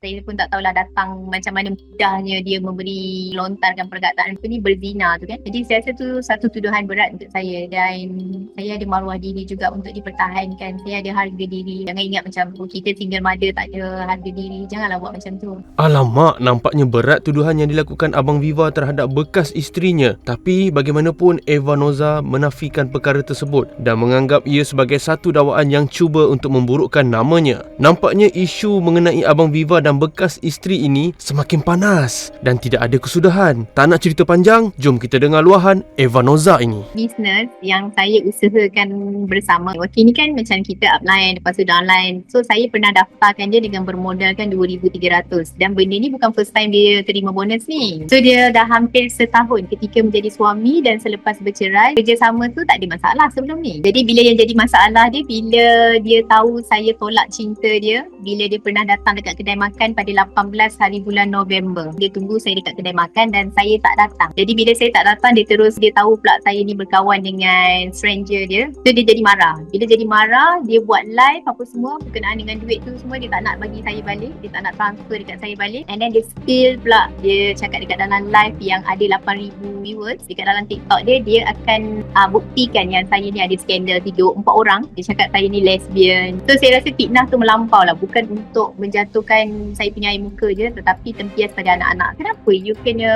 Saya pun tak tahulah datang macam mana mudahnya dia memberi lontarkan perkataan apa ni berzina tu kan. Jadi saya rasa tu satu tuduhan berat untuk saya dan saya ada maruah diri juga untuk dipertahankan. Saya ada harga diri. Jangan ingat macam oh, kita single mother tak ada harga diri. Janganlah buat macam tu. Alamak, nampaknya berat tuduhan yang dilakukan Abang Viva terhadap bekas isterinya. Tapi bagaimanapun Eva Noza menafikan perkara tersebut dan menganggap ia sebagai satu dakwaan yang cuba untuk memburukkan namanya. Nampaknya isu mengenai Abang Viva dan bekas isteri ini semakin panas dan tidak ada kesudahan. Tak nak cerita panjang, jom kita dengar luahan Eva Noza ini. Bisnes yang saya usahakan bersama. Wakil ni kan macam kita upline lepas tu downline. So saya pernah daftarkan dia dengan bermodalkan 2,300 dan benda ni bukan first time dia terima bonus ni. So dia dah hampir setahun ketika menjadi suami dan selepas bercerai kerjasama tu tak ada masalah sebelum ni. Jadi bila yang jadi masalah dia bila dia tahu saya tolak cinta dia bila dia pernah datang dekat kedai makan pada 18 hari bulan November. Dia tunggu saya dekat kedai makan dan saya tak datang. Jadi bila saya tak datang dia terus dia tahu pula saya ni berkawan dengan stranger dia. So dia jadi marah. Bila jadi marah dia buat live apa semua berkenaan dengan duit tu semua dia tak nak bagi saya balik. Dia tak nak transfer dekat saya balik. And then dia spill pula dia cakap dekat dalam live yang ada 8,000 viewers dekat dalam TikTok dia dia akan uh, buktikan yang saya ni ada skandal 3 4 orang. Dia cakap saya ni lesbian. So saya rasa fitnah tu melampau lah bukan untuk menjatuhkan saya punya air muka je tetapi tempias pada anak-anak. Kenapa you kena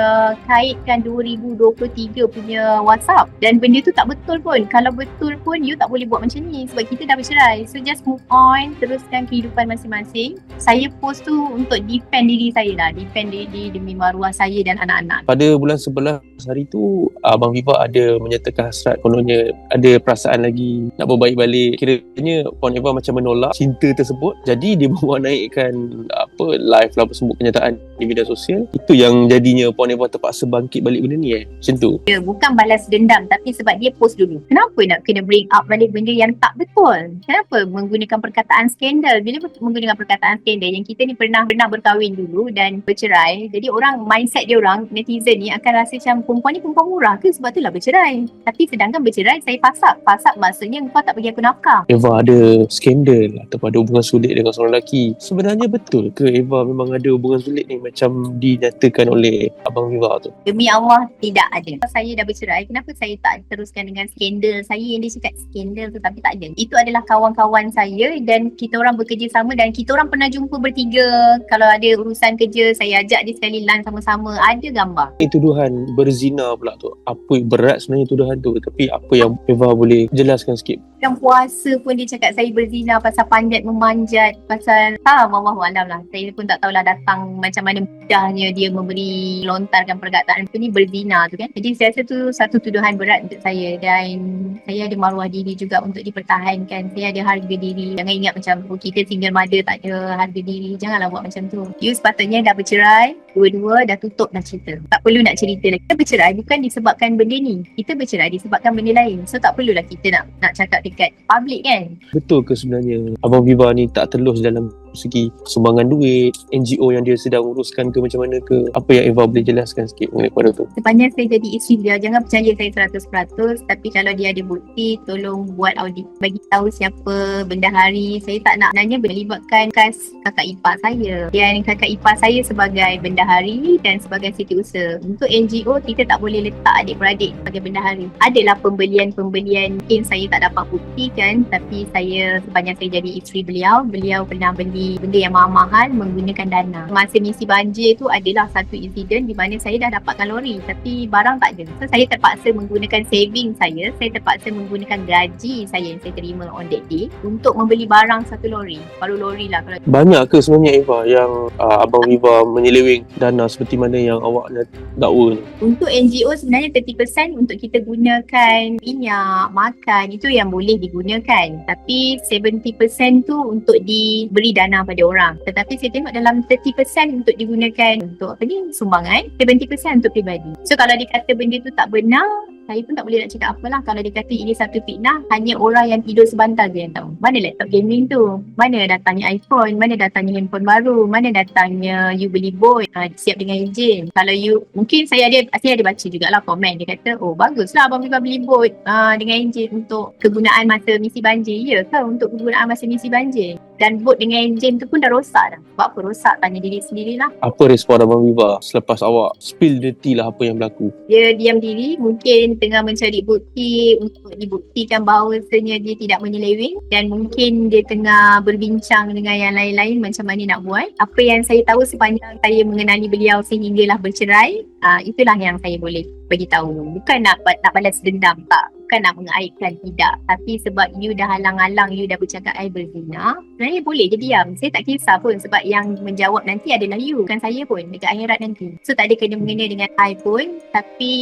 kaitkan 2023 punya WhatsApp dan benda tu tak betul pun. Kalau betul pun you tak boleh buat macam ni sebab kita dah bercerai. So just move on, teruskan kehidupan masing-masing. Saya post tu untuk defend diri saya lah. Defend diri demi maruah saya dan anak-anak. Pada bulan 11 hari tu Abang Viva ada menyatakan hasrat kononnya ada perasaan lagi nak berbaik balik. Kiranya Puan Eva macam menolak cinta tersebut. Jadi dia bawa naikkan apa live lah apa semua kenyataan di media sosial. Itu yang jadinya Puan Eva terpaksa bangkit balik benda ni eh. Macam tu. Dia bukan balas dendam tapi sebab dia post dulu. Kenapa nak kena bring up balik benda yang tak betul? Kenapa menggunakan perkataan skandal? Bila menggunakan perkataan skandal yang kita ni pernah pernah berkahwin dulu dan bercerai. Jadi orang mindset dia orang netizen ni akan rasa macam perempuan ni perempuan murah ke sebab tu lah bercerai. Tapi sedangkan bercerai saya pasak. Pasak maksudnya kau tak bagi aku nafkah. Eva ada skandal ataupun ada hubungan sulit dengan seorang lelaki. Sebenarnya betul ke Eva memang ada hubungan sulit ni macam dinyatakan oleh Abang Viva tu? Demi Allah tidak ada. Saya dah bercerai, kenapa saya tak teruskan dengan skandal saya yang dia cakap skandal tu tapi tak ada. Itu adalah kawan-kawan saya dan kita orang bekerja sama dan kita orang pernah jumpa bertiga. Kalau ada urusan kerja, saya ajak dia sekali lunch sama-sama. Ada gambar. Ini tuduhan berzina pula tu. Apa berat sebenarnya tuduhan tu tapi apa yang Eva boleh jelaskan sikit? Yang puasa pun dia cakap saya berzina pasal panjat memanjat pasal ah Allah alam lah. Saya pun tak tahulah datang macam mana mudahnya dia memberi lontarkan perkataan apa ni berzina tu kan. Jadi saya rasa tu satu tuduhan berat untuk saya dan saya ada maruah diri juga untuk dipertahankan. Saya ada harga diri. Jangan ingat macam oh, kita single mother tak ada harga diri. Janganlah buat macam tu. You sepatutnya dah bercerai, dua-dua dah tutup dah cerita. Tak perlu nak cerita lagi. Kita bercerai bukan disebabkan benda ni. Kita bercerai disebabkan benda lain. So tak perlulah kita nak nak cakap dekat public kan. Betul ke sebenarnya Abang Viva ni tak telus dalam segi sumbangan duit, NGO yang dia sedang uruskan ke macam mana ke? Apa yang Eva boleh jelaskan sikit mengenai pada tu? Sepanjang saya jadi isteri dia, jangan percaya saya 100% tapi kalau dia ada bukti, tolong buat audit. Bagi tahu siapa bendahari. Saya tak nak nanya melibatkan kas kakak ipar saya. Dan kakak ipar saya sebagai bendahari dan sebagai setiausaha. Untuk NGO, kita tak boleh letak adik-beradik sebagai bendahari. Adalah pembelian-pembelian mungkin saya tak dapat buktikan tapi saya sepanjang saya jadi isteri beliau, beliau pernah beli benda yang mahal-mahal menggunakan dana. Masa misi banjir tu adalah satu insiden di mana saya dah dapatkan lori tapi barang tak ada. So saya terpaksa menggunakan saving saya, saya terpaksa menggunakan gaji saya yang saya terima on that day untuk membeli barang satu lori. Baru lori lah kalau Banyak ke sebenarnya Eva yang uh, Abang Viva menyeleweng dana seperti mana yang awak nak dakwa ni? Untuk NGO sebenarnya 30% untuk kita gunakan minyak, makan itu yang boleh digunakan. Tapi 70% tu untuk diberi dana pada orang. Tetapi saya tengok dalam 30% untuk digunakan untuk apa ni? Sumbangan, 70% untuk peribadi. So kalau dia kata benda tu tak benar, saya pun tak boleh nak cakap apalah. Kalau dia kata ini satu fitnah hanya orang yang tidur sebantal je yang tahu. Mana laptop gaming tu? Mana datangnya iPhone? Mana datangnya handphone baru? Mana datangnya you beli boy? Uh, siap dengan izin kalau you mungkin saya ada saya ada baca jugalah komen. Dia kata oh baguslah abang Viva beli boat uh, dengan izin untuk kegunaan masa misi banjir. Ya ke untuk kegunaan masa misi banjir Dan boat dengan enjin tu pun dah rosak dah. Sebab apa rosak? Tanya diri sendirilah. Apa respon Abang Viva selepas awak spill the tea lah apa yang berlaku? Dia diam diri mungkin tengah mencari bukti untuk dibuktikan bahawasanya dia tidak menyeleweng dan mungkin dia tengah berbincang dengan yang lain-lain macam mana nak buat. Apa yang saya tahu sepanjang saya mengenali beliau sehinggalah bercerai, uh, itulah yang saya boleh bagi tahu. Bukan nak nak balas dendam tak. Bukan nak mengaibkan tidak. Tapi sebab you dah halang-halang, you dah bercakap I berzina, sebenarnya boleh je diam. Saya tak kisah pun sebab yang menjawab nanti adalah you. Bukan saya pun dekat akhirat nanti. So tak ada kena-mengena dengan I pun. Tapi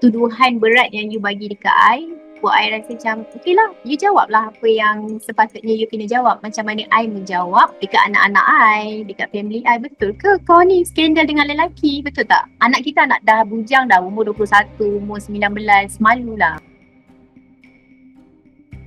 tuduhan berat yang you bagi dekat I, buat I rasa macam okay lah you jawab lah apa yang sepatutnya you kena jawab macam mana I menjawab dekat anak-anak I dekat family I betul ke kau ni skandal dengan lelaki betul tak anak kita anak dah bujang dah umur 21 umur 19 malu lah